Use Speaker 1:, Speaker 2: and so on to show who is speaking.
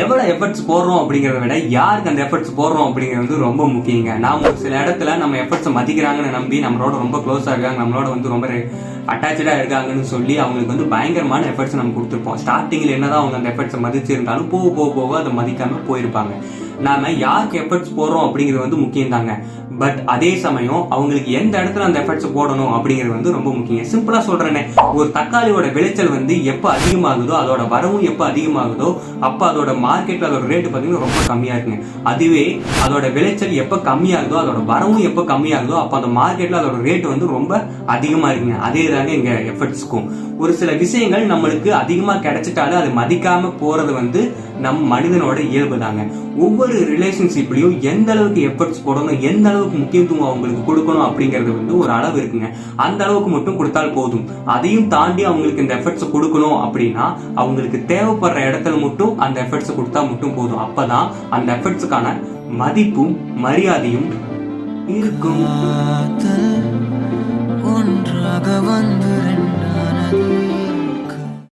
Speaker 1: எவ்வளோ எஃபர்ட்ஸ் போடுறோம் அப்படிங்கிறத விட யாருக்கு அந்த எஃபர்ட்ஸ் போடுறோம் அப்படிங்கிறது வந்து ரொம்ப முக்கியங்க. நாம் ஒரு சில இடத்துல நம்ம எஃபர்ட்ஸை மதிக்கிறாங்கன்னு நம்பி நம்மளோட ரொம்ப க்ளோஸாக இருக்காங்க நம்மளோட வந்து ரொம்ப அட்டாச்சாக இருக்காங்கன்னு சொல்லி அவங்களுக்கு வந்து பயங்கரமான எஃபர்ட்ஸ் நம்ம கொடுத்துருப்போம். ஸ்டார்டிங்கில் என்னதான் அவங்க அந்த எஃபர்ட்ஸை மதிச்சிருந்தாலும் போக போக போக அதை மதிக்காமல் போயிருப்பாங்க. நாம யாருக்கு எஃபர்ட்ஸ் போடுறோம் அப்படிங்கிறது வந்து முக்கியம் தாங்க பட் அதே சமயம் அவங்களுக்கு எந்த இடத்துல அந்த எஃபர்ட்ஸ் போடணும் அப்படிங்கிறது வந்து ரொம்ப முக்கியம். சிம்பிளா சொல்றேனே ஒரு தக்காளியோட விளைச்சல் வந்து எப்போ அதிகமாகுதோ அதோட வரவும் எப்போ அதிகமாகுதோ அப்போ அதோட மார்க்கெட்ல அதோட ரேட்டு பார்த்தீங்கன்னா ரொம்ப கம்மியா இருக்குங்க. அதுவே அதோட விளைச்சல் எப்போ கம்மியாகுதோ அதோட வரவும் எப்போ கம்மியாகுதோ அப்போ அந்த மார்க்கெட்ல அதோட ரேட் வந்து ரொம்ப அதிகமா இருக்குங்க. அதே தாங்க எங்க எஃபர்ட்ஸ்க்கும் ஒரு சில விஷயங்கள் நம்மளுக்கு அதிகமாக கிடைச்சிட்டாலும் அது மதிக்காம போறது வந்து நம் மனிதனோட இயல்பு தாங்க. ஒவ்வொரு ரிலேஷன்ஷிப்லையும் எந்த அளவுக்கு எஃபர்ட்ஸ் போடணும் எந்த அளவுக்கு முக்கியத்துவம் அவங்களுக்கு கொடுக்கணும் அப்படிங்கிறது வந்து ஒரு அளவு இருக்குங்க. அந்த அளவுக்கு மட்டும் கொடுத்தால் போதும். அதையும் தாண்டி அவங்களுக்கு இந்த எஃபர்ட்ஸ் கொடுக்கணும் அப்படின்னா அவங்களுக்கு தேவைப்படுற இடத்துல மட்டும் அந்த எஃபர்ட்ஸ் கொடுத்தா மட்டும் போதும். அப்பதான் அந்த எஃபர்ட்ஸுக்கான மதிப்பும் மரியாதையும் இருக்கும்.
Speaker 2: ஒன்றாக வந்து ரெண்டு